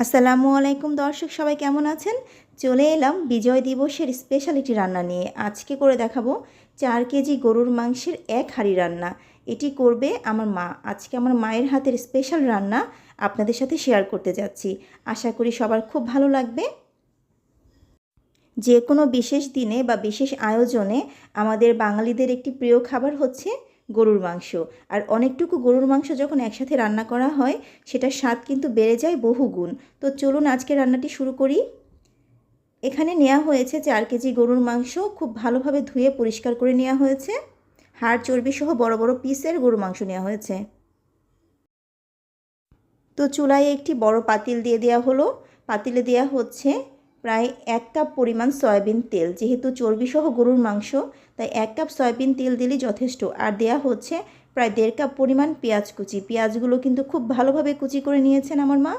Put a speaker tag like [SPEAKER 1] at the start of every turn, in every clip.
[SPEAKER 1] আসসালামু আলাইকুম দর্শক, সবাই কেমন আছেন? চলে এলাম বিজয় দিবসের স্পেশালিটি রান্না নিয়ে। আজকে করে দেখাবো চার কেজি গরুর মাংসের এক হাঁড়ি রান্না। এটি করবে আমার মা। আজকে আমার মায়ের হাতের স্পেশাল রান্না আপনাদের সাথে শেয়ার করতে যাচ্ছি। আশা করি সবার খুব ভালো লাগবে। যে কোনো বিশেষ দিনে বা বিশেষ আয়োজনে আমাদের বাঙালিদের একটি প্রিয় খাবার হচ্ছে গরুর মাংস। আর অনেকটুকু গরুর মাংস যখন একসাথে রান্না করা হয়, সেটার স্বাদ কিন্তু বেড়ে যায় বহুগুণ তো চলুন আজকে রান্নাটি শুরু করি। এখানে নেওয়া হয়েছে চার কেজি গরুর মাংস, খুব ভালোভাবে ধুয়ে পরিষ্কার করে নেওয়া হয়েছে। হাড় চর্বি সহ বড় বড় পিসের গরুর মাংস নেওয়া হয়েছে। তো চুলায় একটি বড় পাতিল দিয়ে দেওয়া হলো। পাতিলে দেওয়া হচ্ছে প্রায় এক কাপ পরিমাণ সয়াবিন তেল। যেহেতু চর্বিসহ গরুর মাংস, তাই এক কাপ সয়াবিন তেল দিলেই যথেষ্ট। আর দেয়া হচ্ছে প্রায় দেড় কাপ পরিমাণ পেঁয়াজ কুচি। পেঁয়াজগুলো কিন্তু খুব ভালোভাবে কুচি করে নিয়েছেন আমার মা।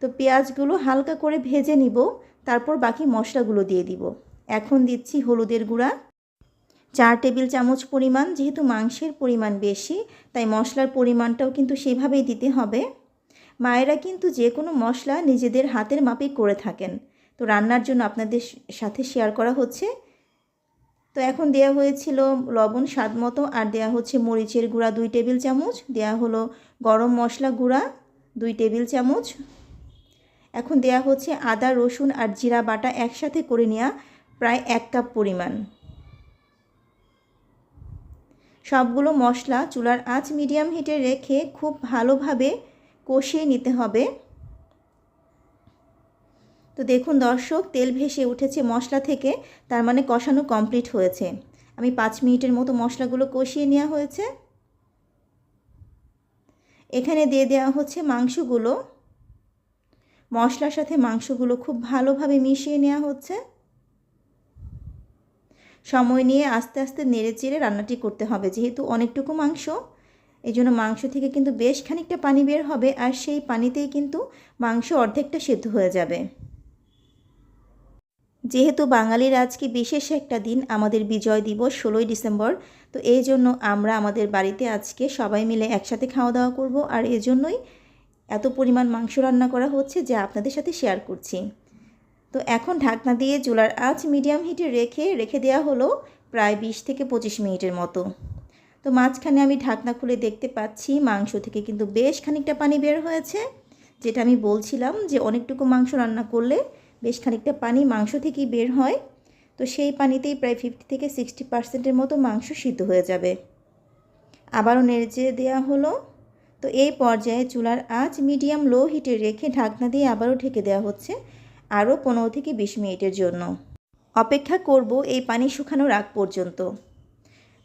[SPEAKER 1] তো পেঁয়াজগুলো হালকা করে ভেজে নিব, তারপর বাকি মশলাগুলো দিয়ে দিব। এখন দিচ্ছি হলুদের গুঁড়া। চার টেবিল চামচ পরিমাণ, যেহেতু মাংসের পরিমাণ বেশি, তাই মশলার পরিমাণটাও কিন্তু সেভাবেই দিতে হবে। মায়েরা কিন্তু যে কোনো মশলা নিজেদের হাতের মাপেই করে থাকেন। তো রান্নার জন্য আপনাদের সাথে শেয়ার করা হচ্ছে। তো এখন দেয়া হয়েছিল লবণ স্বাদ মতো, আর দেয়া হচ্ছে মরিচের গুঁড়া দুই টেবিল চামচ, দেয়া হলো গরম মশলা গুঁড়া দুই টেবিল চামচ। এখন দেয়া হচ্ছে আদা, রসুন আর জিরা বাটা একসাথে করে নেওয়া প্রায় এক কাপ পরিমাণ। সবগুলো মশলা চুলার আঁচ মিডিয়াম হিটে রেখে খুব ভালোভাবে কষিয়ে নিতে হবে। তো দেখুন দর্শক, তেল ভেসে উঠেছে মশলা থেকে, তার মানে কষানো কমপ্লিট হয়েছে। আমি পাঁচ মিনিটের মতো মশলাগুলো কষিয়ে নেওয়া হয়েছে। এখানে দিয়ে দেওয়া হচ্ছে মাংসগুলো। মশলার সাথে মাংসগুলো খুব ভালোভাবে মিশিয়ে নেওয়া হচ্ছে। সময় নিয়ে আস্তে আস্তে নেড়ে চেড়ে রান্নাটি করতে হবে, যেহেতু অনেকটুকু মাংস। এই জন্য মাংস থেকে কিন্তু বেশ খানিকটা পানি বের হবে, আর সেই পানিতেই কিন্তু মাংস অর্ধেকটা সেদ্ধ হয়ে যাবে। যেহেতু বাঙালির আজকে বিশেষ একটা দিন, আমাদের বিজয় দিবস ষোলোই ডিসেম্বর, তো এই জন্য আমরা আমাদের বাড়িতে আজকে সবাই মিলে একসাথে খাওয়া দাওয়া করব। আর এজন্যই এত পরিমাণ মাংস রান্না করা হচ্ছে যা আপনাদের সাথে শেয়ার করছি। তো এখন ঢাকনা দিয়ে চুলার আঁচ মিডিয়াম হিটে রেখে রেখে দেওয়া হলো প্রায় বিশ থেকে পঁচিশ মিনিটের মতো। তো মাঝখানে আমি ঢাকনা খুলে দেখতে পাচ্ছি মাংস থেকে কিন্তু বেশ খানিকটা পানি বের হয়েছে, যেটা আমি বলছিলাম যে অনেকটুকু মাংস রান্না করলে বেশ খানিকটা পানি মাংস থেকেই বের হয়। তো সেই পানিতেই প্রায় ফিফটি থেকে সিক্সটি পার্সেন্টের মতো মাংস সিদ্ধ হয়ে যাবে। আবারও নেড়ে দেওয়া হলো। তো এই পর্যায়ে চুলার আঁচ মিডিয়াম লো হিটে রেখে ঢাকনা দিয়ে আবারও ঢেকে দেওয়া হচ্ছে আরও পনেরো থেকে বিশ মিনিটের জন্য। অপেক্ষা করব এই পানি শুকানোর আগ পর্যন্ত।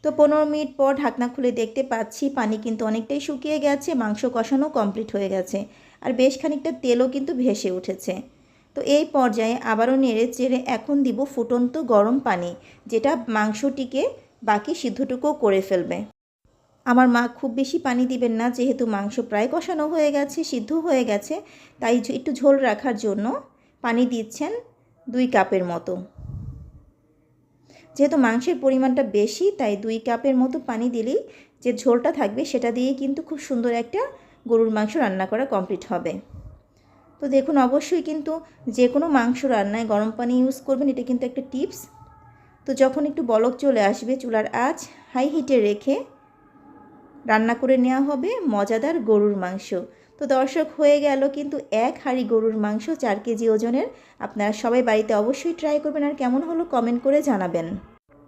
[SPEAKER 1] তো পনেরো মিনিট পর ঢাকনা খুলে দেখতে পাচ্ছি পানি কিন্তু অনেকটাই শুকিয়ে গেছে, মাংস কষানো কমপ্লিট হয়ে গেছে। আর বেশ খানিকটা তেলও কিন্তু ভেসে উঠেছে। তো এই পর্যায়ে আবারও নেড়ে চেড়ে এখন দিব ফুটন্ত গরম পানি, যেটা মাংসটিকে বাকি সিদ্ধটুকুও করে ফেলবে। আমার মা খুব বেশি পানি দিবেন না, যেহেতু মাংস প্রায় কষানো হয়ে গেছে, সিদ্ধ হয়ে গেছে, তাই একটু ঝোল রাখার জন্য পানি দিচ্ছেন দুই কাপের মতো। যেহেতু মাংসের পরিমাণটা বেশি, তাই দুই কাপের মতো পানি দিলেই যে ঝোলটা থাকবে, সেটা দিয়ে কিন্তু খুব সুন্দর একটা গরুর মাংস রান্না করা কমপ্লিট হবে। তো দেখুন, অবশ্যই কিন্তু যে কোনো মাংস রান্নায় গরম পানি ইউজ করবেন, এটা কিন্তু একটা টিপস তো যখন একটু বলক চলে আসবে চুলার আঁচ হাই হিটে রেখে রান্না করে নেওয়া হবে মজাদার গরুর মাংস। তো দর্শক, হয়ে গেল কিন্তু এক হাঁড়ি গরুর মাংস, চার কেজি ওজনের। আপনারা সবাই বাড়িতে অবশ্যই ট্রাই করবেন আর কেমন হলো কমেন্ট করে জানাবেন।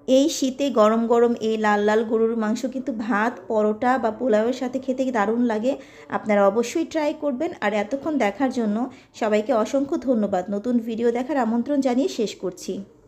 [SPEAKER 1] এই শীতে গরম গরম এই লাল লাল গরুর মাংস কিন্তু ভাত, পরোটা বা পোলাওয়ের সাথে খেতে দারুণ লাগে। আপনারা অবশ্যই ট্রাই করবেন। আর এতক্ষণ দেখার জন্য সবাইকে অসংখ্য ধন্যবাদ। নতুন ভিডিও দেখার আমন্ত্রণ জানিয়ে শেষ করছি।